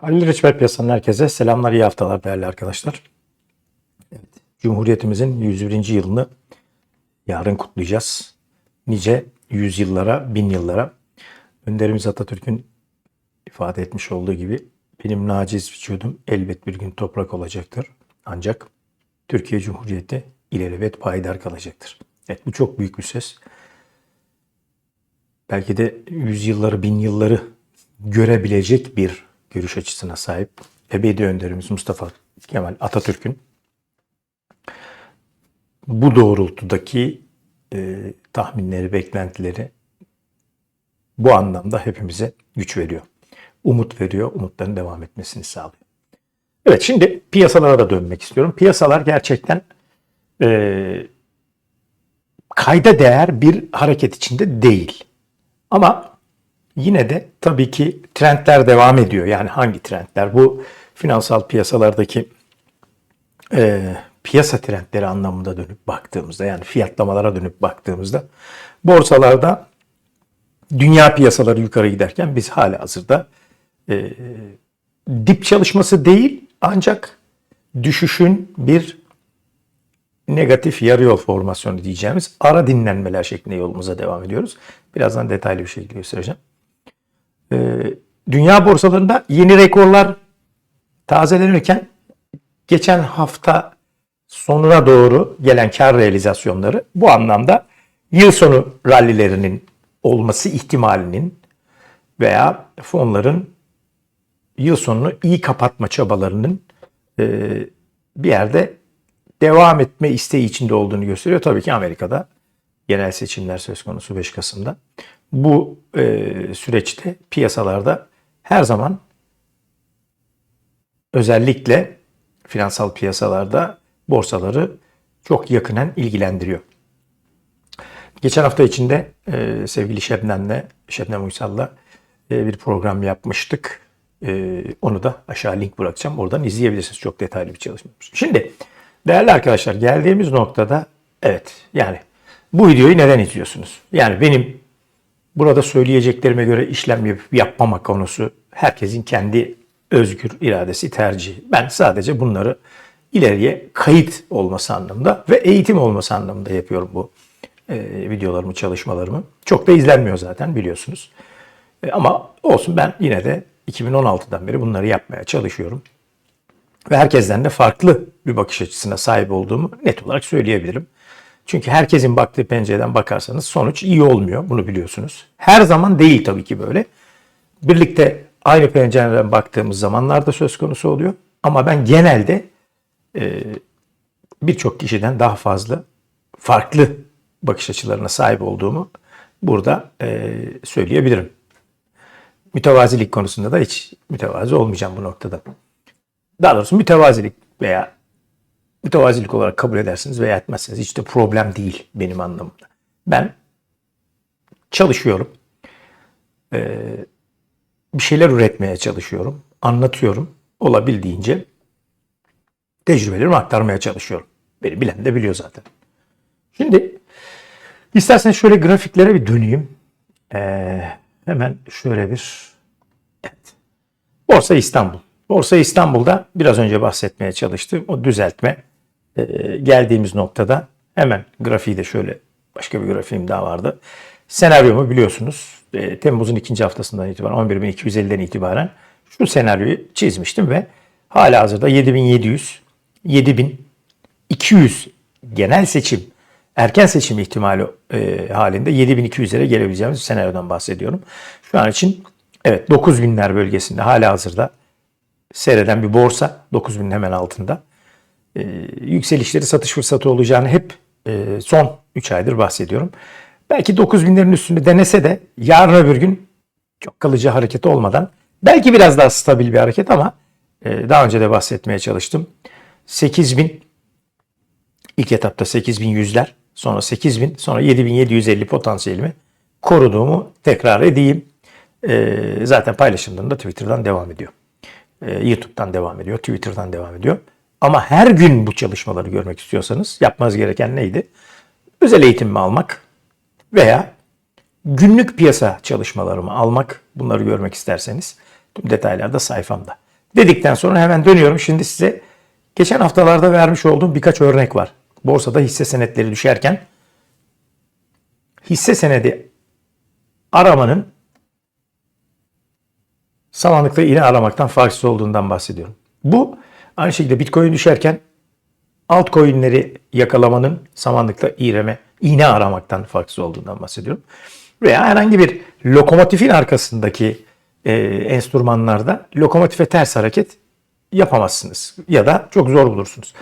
Halil Reçber Piyasa'nın herkese selamlar, iyi haftalar değerli arkadaşlar. Evet, Cumhuriyetimizin 101. yılını yarın kutlayacağız. Nice yüzyıllara, bin yıllara. Önderimiz Atatürk'ün ifade etmiş olduğu gibi benim naciz vücudum elbet bir gün toprak olacaktır. Ancak Türkiye Cumhuriyeti ilelebet payidar kalacaktır. Evet bu çok büyük bir söz. Belki de yüzyılları, bin yılları görebilecek bir görüş açısına sahip ebedi önderimiz Mustafa Kemal Atatürk'ün bu doğrultudaki e, tahminleri, beklentileri bu anlamda hepimize güç veriyor. Umut veriyor, umutların devam etmesini sağlıyor. Evet şimdi piyasalara da dönmek istiyorum. Piyasalar gerçekten e, kayda değer bir hareket içinde değil. Ama yine de tabii ki trendler devam ediyor. Yani hangi trendler? Bu finansal piyasalardaki e, piyasa trendleri anlamında dönüp baktığımızda yani fiyatlamalara dönüp baktığımızda borsalarda dünya piyasaları yukarı giderken biz hala hazırda e, dip çalışması değil ancak düşüşün bir negatif yarı yol formasyonu diyeceğimiz ara dinlenmeler şeklinde yolumuza devam ediyoruz. Birazdan detaylı bir şekilde göstereceğim. Ee, dünya borsalarında yeni rekorlar tazelenirken geçen hafta sonuna doğru gelen kar realizasyonları bu anlamda yıl sonu rallilerinin olması ihtimalinin veya fonların yıl sonunu iyi kapatma çabalarının e, bir yerde devam etme isteği içinde olduğunu gösteriyor. Tabii ki Amerika'da genel seçimler söz konusu 5 Kasım'da. Bu e, süreçte piyasalarda her zaman özellikle finansal piyasalarda borsaları çok yakinen ilgilendiriyor. Geçen hafta içinde e, sevgili Şebnem'le, Şebnem Uysal'la e, bir program yapmıştık. E, onu da aşağı link bırakacağım. Oradan izleyebilirsiniz. Çok detaylı bir çalışma. Şimdi değerli arkadaşlar geldiğimiz noktada evet yani bu videoyu neden izliyorsunuz? Yani benim burada söyleyeceklerime göre işlem yapıp yapmama konusu herkesin kendi özgür iradesi, tercihi. Ben sadece bunları ileriye kayıt olması anlamında ve eğitim olması anlamında yapıyorum bu e, videolarımı, çalışmalarımı. Çok da izlenmiyor zaten biliyorsunuz. E, ama olsun ben yine de 2016'dan beri bunları yapmaya çalışıyorum. Ve herkesten de farklı bir bakış açısına sahip olduğumu net olarak söyleyebilirim. Çünkü herkesin baktığı pencereden bakarsanız sonuç iyi olmuyor. Bunu biliyorsunuz. Her zaman değil tabii ki böyle. Birlikte aynı pencereden baktığımız zamanlar da söz konusu oluyor. Ama ben genelde e, birçok kişiden daha fazla farklı bakış açılarına sahip olduğumu burada e, söyleyebilirim. Mütevazilik konusunda da hiç mütevazi olmayacağım bu noktada. Daha doğrusu mütevazilik veya mütevazilik olarak kabul edersiniz veya etmezsiniz. Hiç de problem değil benim anlamımda. Ben çalışıyorum. Ee, bir şeyler üretmeye çalışıyorum. Anlatıyorum. Olabildiğince tecrübelerimi aktarmaya çalışıyorum. Beni bilen de biliyor zaten. Şimdi isterseniz şöyle grafiklere bir döneyim. Ee, hemen şöyle bir evet. Borsa İstanbul. Borsa İstanbul'da biraz önce bahsetmeye çalıştığım o düzeltme geldiğimiz noktada hemen grafiği de şöyle başka bir grafiğim daha vardı. Senaryomu biliyorsunuz. E, Temmuz'un ikinci haftasından itibaren 11.250'den itibaren şu senaryoyu çizmiştim ve hala hazırda 7700, 7200 genel seçim, erken seçim ihtimali e, halinde 7200'lere gelebileceğimiz senaryodan bahsediyorum. Şu an için evet 9000'ler bölgesinde hala hazırda seyreden bir borsa 9000'in hemen altında. E, yükselişleri satış fırsatı olacağını hep e, son 3 aydır bahsediyorum. Belki 9000'lerin üstünde denese de yarın öbür gün çok kalıcı hareket olmadan belki biraz daha stabil bir hareket ama e, daha önce de bahsetmeye çalıştım. 8000 ilk etapta 8100'ler sonra 8000 sonra 7750 potansiyelimi koruduğumu tekrar edeyim. E, zaten paylaşımlarım da Twitter'dan devam ediyor. E, YouTube'dan devam ediyor, Twitter'dan devam ediyor. Ama her gün bu çalışmaları görmek istiyorsanız yapmanız gereken neydi? Özel eğitimimi almak veya günlük piyasa çalışmalarımı almak. Bunları görmek isterseniz tüm detaylar da sayfamda. Dedikten sonra hemen dönüyorum. Şimdi size geçen haftalarda vermiş olduğum birkaç örnek var. Borsada hisse senetleri düşerken hisse senedi aramanın samanlıkta iğne aramaktan farksız olduğundan bahsediyorum. Bu aynı şekilde Bitcoin düşerken altcoin'leri yakalamanın samanlıkta iğreme, iğne aramaktan farksız olduğundan bahsediyorum. Veya herhangi bir lokomotifin arkasındaki e, enstrümanlarda lokomotife ters hareket yapamazsınız. Ya da çok zor bulursunuz.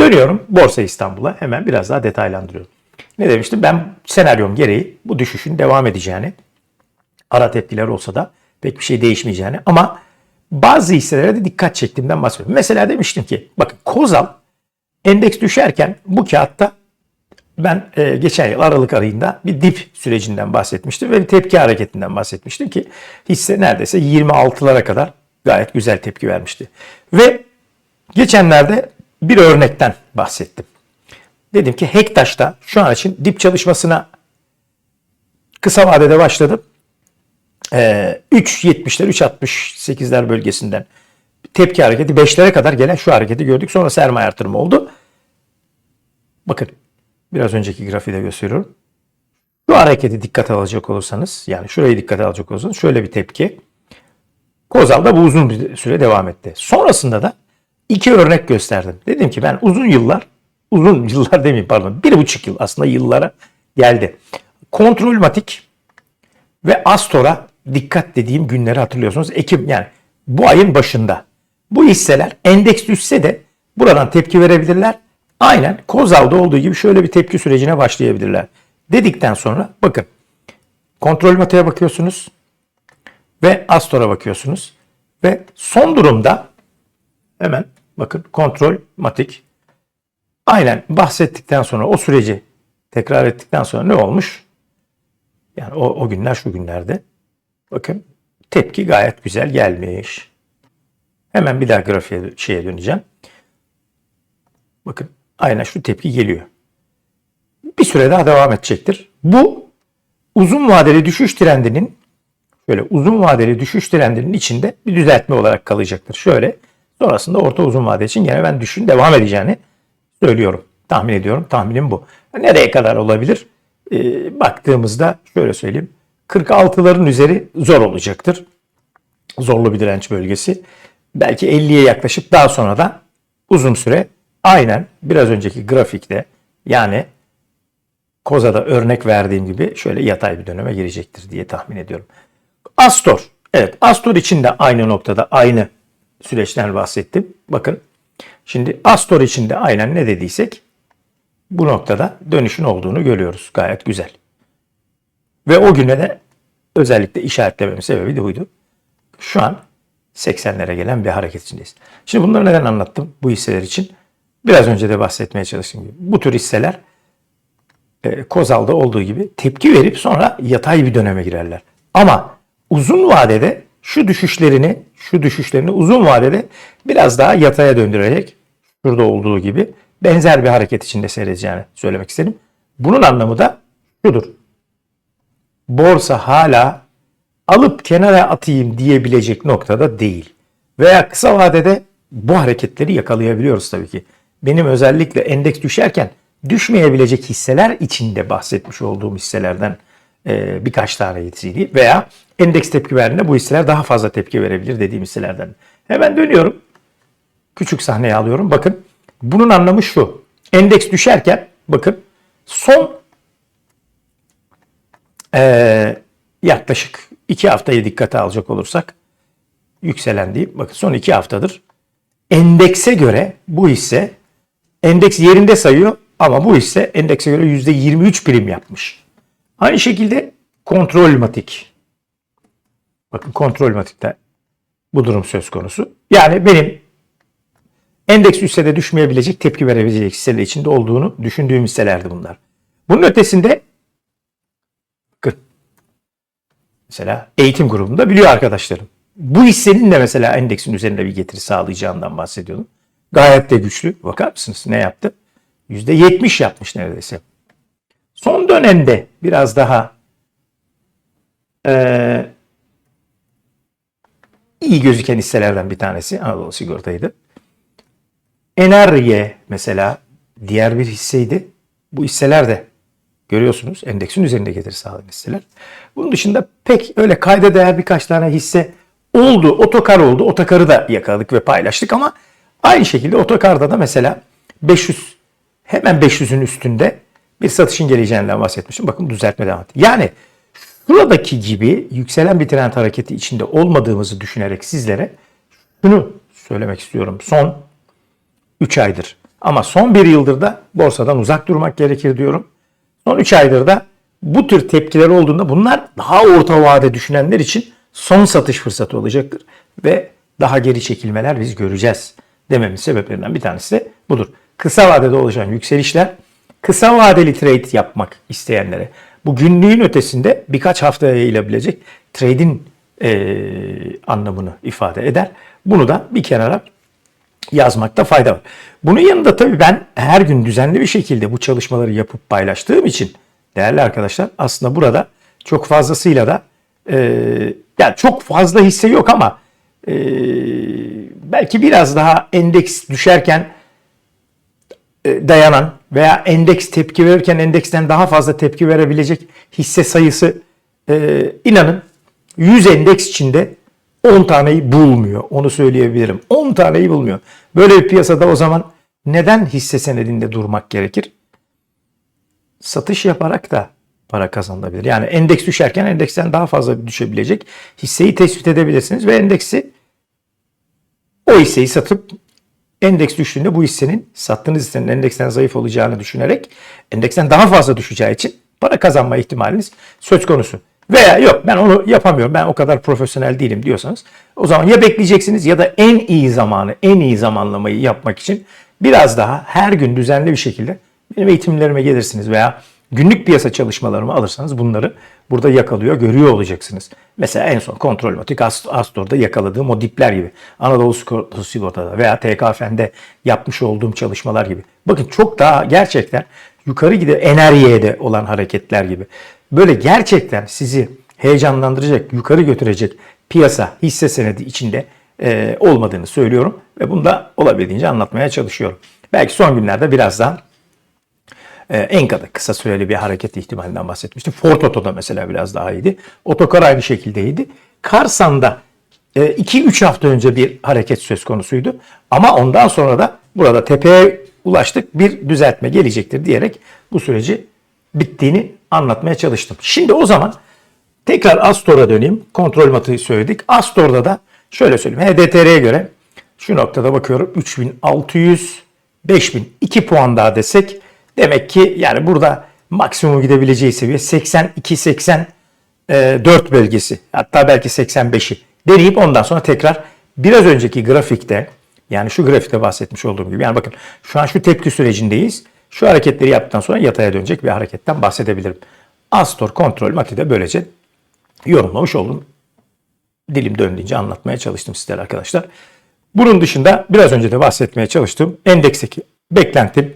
Dönüyorum Borsa İstanbul'a hemen biraz daha detaylandırıyorum. Ne demiştim? Ben senaryom gereği bu düşüşün devam edeceğini, ara tepkiler olsa da pek bir şey değişmeyeceğini ama bazı hisselere de dikkat çektiğimden bahsediyorum. Mesela demiştim ki bakın Kozal endeks düşerken bu kağıtta ben e, geçen yıl Aralık ayında bir dip sürecinden bahsetmiştim ve bir tepki hareketinden bahsetmiştim ki hisse neredeyse 26'lara kadar gayet güzel tepki vermişti. Ve geçenlerde bir örnekten bahsettim. Dedim ki Hektaş'ta şu an için dip çalışmasına kısa vadede başladım. Ee, 3.70'ler 3.68'ler bölgesinden tepki hareketi 5'lere kadar gelen şu hareketi gördük. Sonra sermaye artırımı oldu. Bakın biraz önceki grafiği de gösteriyorum. Şu hareketi dikkat alacak olursanız yani şurayı dikkat alacak olursanız şöyle bir tepki. Kozal'da bu uzun bir süre devam etti. Sonrasında da iki örnek gösterdim. Dedim ki ben uzun yıllar, uzun yıllar demeyeyim pardon, bir buçuk yıl aslında yıllara geldi. Kontrolmatik ve Astor'a dikkat dediğim günleri hatırlıyorsunuz. Ekim yani bu ayın başında. Bu hisseler endeks düşse de buradan tepki verebilirler. Aynen Kozal'da olduğu gibi şöyle bir tepki sürecine başlayabilirler. Dedikten sonra bakın kontrol mataya bakıyorsunuz ve Astor'a bakıyorsunuz ve son durumda hemen bakın kontrol matik aynen bahsettikten sonra o süreci tekrar ettikten sonra ne olmuş? Yani o, o günler şu günlerde bakın tepki gayet güzel gelmiş. Hemen bir daha grafiğe şeye döneceğim. Bakın aynen şu tepki geliyor. Bir süre daha devam edecektir. Bu uzun vadeli düşüş trendinin şöyle uzun vadeli düşüş trendinin içinde bir düzeltme olarak kalacaktır. Şöyle sonrasında orta uzun vade için gene ben düşün devam edeceğini söylüyorum. Tahmin ediyorum. Tahminim bu. Nereye kadar olabilir? Ee, baktığımızda şöyle söyleyeyim. 46'ların üzeri zor olacaktır. Zorlu bir direnç bölgesi. Belki 50'ye yaklaşıp daha sonra da uzun süre aynen biraz önceki grafikte yani Koza'da örnek verdiğim gibi şöyle yatay bir döneme girecektir diye tahmin ediyorum. Astor. Evet Astor için de aynı noktada aynı süreçten bahsettim. Bakın şimdi Astor için de aynen ne dediysek bu noktada dönüşün olduğunu görüyoruz. Gayet güzel. Ve o güne de özellikle işaretlememin sebebi de buydu. Şu an 80'lere gelen bir hareket içindeyiz. Şimdi bunları neden anlattım bu hisseler için? Biraz önce de bahsetmeye çalıştığım. Bu tür hisseler e, Kozal'da olduğu gibi tepki verip sonra yatay bir döneme girerler. Ama uzun vadede şu düşüşlerini, şu düşüşlerini uzun vadede biraz daha yataya döndürerek şurada olduğu gibi benzer bir hareket içinde seyredeceğini söylemek istedim. Bunun anlamı da şudur. Borsa hala alıp kenara atayım diyebilecek noktada değil. Veya kısa vadede bu hareketleri yakalayabiliyoruz tabii ki. Benim özellikle endeks düşerken düşmeyebilecek hisseler içinde bahsetmiş olduğum hisselerden e, birkaç tane yetisiydi. Veya endeks tepki verdiğinde bu hisseler daha fazla tepki verebilir dediğim hisselerden. Hemen dönüyorum. Küçük sahneye alıyorum. Bakın bunun anlamı şu. Endeks düşerken bakın son e, yaklaşık iki haftayı dikkate alacak olursak yükselen değil. Bakın son iki haftadır endekse göre bu hisse endeks yerinde sayıyor ama bu hisse endekse göre %23 prim yapmış. Aynı şekilde kontrolmatik. Bakın kontrolmatikte bu durum söz konusu. Yani benim endeks hissede düşmeyebilecek tepki verebilecek hisseler içinde olduğunu düşündüğüm hisselerdi bunlar. Bunun ötesinde mesela eğitim grubunda biliyor arkadaşlarım. Bu hissenin de mesela endeksin üzerinde bir getiri sağlayacağından bahsediyordum. Gayet de güçlü. Bakar mısınız ne yaptı? %70 yapmış neredeyse. Son dönemde biraz daha e, iyi gözüken hisselerden bir tanesi Anadolu Sigorta'ydı. Enerye mesela diğer bir hisseydi. Bu hisseler de görüyorsunuz endeksin üzerinde getiri sağlayan hisseler. Bunun dışında pek öyle kayda değer birkaç tane hisse oldu. Otokar oldu. Otokarı da yakaladık ve paylaştık ama aynı şekilde otokarda da mesela 500 hemen 500'ün üstünde bir satışın geleceğinden bahsetmişim. Bakın düzeltme devam etti. Yani buradaki gibi yükselen bir trend hareketi içinde olmadığımızı düşünerek sizlere şunu söylemek istiyorum. Son 3 aydır ama son bir yıldır da borsadan uzak durmak gerekir diyorum. Son 3 aydır da bu tür tepkiler olduğunda bunlar daha orta vade düşünenler için son satış fırsatı olacaktır. Ve daha geri çekilmeler biz göreceğiz dememin sebeplerinden bir tanesi de budur. Kısa vadede oluşan yükselişler kısa vadeli trade yapmak isteyenlere bu günlüğün ötesinde birkaç haftaya yayılabilecek trade'in eee, anlamını ifade eder. Bunu da bir kenara yazmakta fayda var. Bunun yanında tabii ben her gün düzenli bir şekilde bu çalışmaları yapıp paylaştığım için değerli arkadaşlar aslında burada çok fazlasıyla da e, yani çok fazla hisse yok ama e, belki biraz daha endeks düşerken e, dayanan veya endeks tepki verirken endeksten daha fazla tepki verebilecek hisse sayısı e, inanın 100 endeks içinde 10 taneyi bulmuyor. Onu söyleyebilirim. 10 taneyi bulmuyor. Böyle bir piyasada o zaman neden hisse senedinde durmak gerekir? Satış yaparak da para kazanılabilir. Yani endeks düşerken endeksten daha fazla düşebilecek hisseyi tespit edebilirsiniz ve endeksi o hisseyi satıp endeks düştüğünde bu hissenin sattığınız hissenin endeksten zayıf olacağını düşünerek endeksten daha fazla düşeceği için para kazanma ihtimaliniz söz konusu. Veya yok ben onu yapamıyorum ben o kadar profesyonel değilim diyorsanız o zaman ya bekleyeceksiniz ya da en iyi zamanı en iyi zamanlamayı yapmak için biraz daha her gün düzenli bir şekilde benim eğitimlerime gelirsiniz veya günlük piyasa çalışmalarımı alırsanız bunları burada yakalıyor, görüyor olacaksınız. Mesela en son Kontrolmatik Ast- Astor'da yakaladığım o dipler gibi. Anadolu Sigor- Sigorta'da veya TKF'nde yapmış olduğum çalışmalar gibi. Bakın çok daha gerçekten yukarı gide enerjiye olan hareketler gibi. Böyle gerçekten sizi heyecanlandıracak, yukarı götürecek piyasa hisse senedi içinde e, olmadığını söylüyorum. Ve bunu da olabildiğince anlatmaya çalışıyorum. Belki son günlerde biraz daha e, Enka'da kısa süreli bir hareket ihtimalinden bahsetmiştim. Ford Oto'da mesela biraz daha iyiydi. Otokar aynı şekildeydi. Karsan'da 2-3 hafta önce bir hareket söz konusuydu. Ama ondan sonra da burada tepeye ulaştık bir düzeltme gelecektir diyerek bu süreci bittiğini anlatmaya çalıştım. Şimdi o zaman tekrar Astor'a döneyim. Kontrol matı söyledik. Astor'da da şöyle söyleyeyim. HDTR'ye göre şu noktada bakıyorum 3600 5000 2 puan daha desek demek ki yani burada maksimum gidebileceği seviye 82 84 bölgesi hatta belki 85'i deneyip ondan sonra tekrar biraz önceki grafikte yani şu grafikte bahsetmiş olduğum gibi yani bakın şu an şu tepki sürecindeyiz. Şu hareketleri yaptıktan sonra yataya dönecek bir hareketten bahsedebilirim. Astor kontrol matide böylece yorumlamış oldum. Dilim döndüğünce anlatmaya çalıştım sizlere arkadaşlar. Bunun dışında biraz önce de bahsetmeye çalıştığım endeksteki beklentim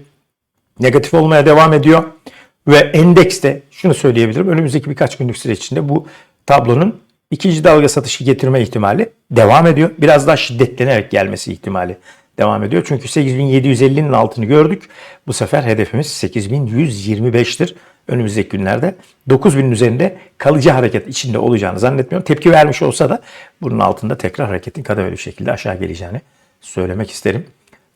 negatif olmaya devam ediyor. Ve endekste şunu söyleyebilirim. Önümüzdeki birkaç günlük süreç içinde bu tablonun ikinci dalga satışı getirme ihtimali devam ediyor. Biraz daha şiddetlenerek gelmesi ihtimali devam ediyor. Çünkü 8750'nin altını gördük. Bu sefer hedefimiz 8125'tir. Önümüzdeki günlerde 9000'in üzerinde kalıcı hareket içinde olacağını zannetmiyorum. Tepki vermiş olsa da bunun altında tekrar hareketin kademeli bir şekilde aşağı geleceğini söylemek isterim.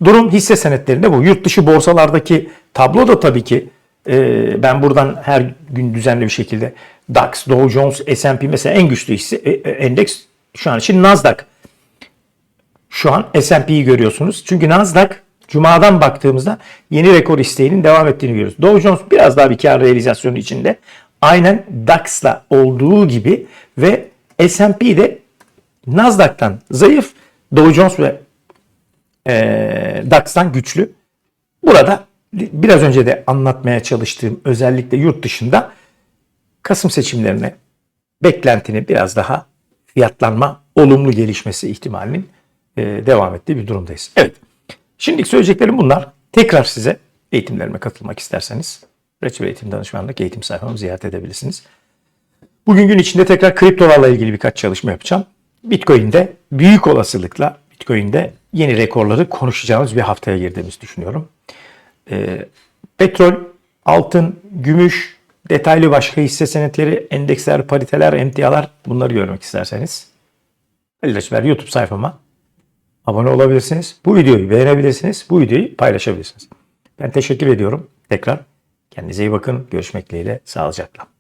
Durum hisse senetlerinde bu. Yurt dışı borsalardaki tablo da tabii ki e, ben buradan her gün düzenli bir şekilde DAX, Dow Jones, S&P mesela en güçlü hisse e, endeks şu an için Nasdaq. Şu an S&P'yi görüyorsunuz. Çünkü Nasdaq Cuma'dan baktığımızda yeni rekor isteğinin devam ettiğini görüyoruz. Dow Jones biraz daha bir kar realizasyonu içinde. Aynen DAX'la olduğu gibi ve S&P de Nasdaq'tan zayıf, Dow Jones ve e, DAX'tan güçlü. Burada biraz önce de anlatmaya çalıştığım özellikle yurt dışında Kasım seçimlerine beklentini biraz daha fiyatlanma olumlu gelişmesi ihtimalinin e, devam ettiği bir durumdayız. Evet. Şimdilik söyleyeceklerim bunlar. Tekrar size eğitimlerime katılmak isterseniz Reçel Eğitim Danışmanlık eğitim sayfamı ziyaret edebilirsiniz. Bugün gün içinde tekrar kriptolarla ilgili birkaç çalışma yapacağım. Bitcoin'de büyük olasılıkla Bitcoin'de yeni rekorları konuşacağımız bir haftaya girdiğimizi düşünüyorum. Ee, petrol, altın, gümüş, detaylı başka hisse senetleri, endeksler, pariteler, emtialar bunları görmek isterseniz Halil YouTube sayfama abone olabilirsiniz. Bu videoyu beğenebilirsiniz. Bu videoyu paylaşabilirsiniz. Ben teşekkür ediyorum. Tekrar kendinize iyi bakın. Görüşmek dileğiyle. Sağlıcakla.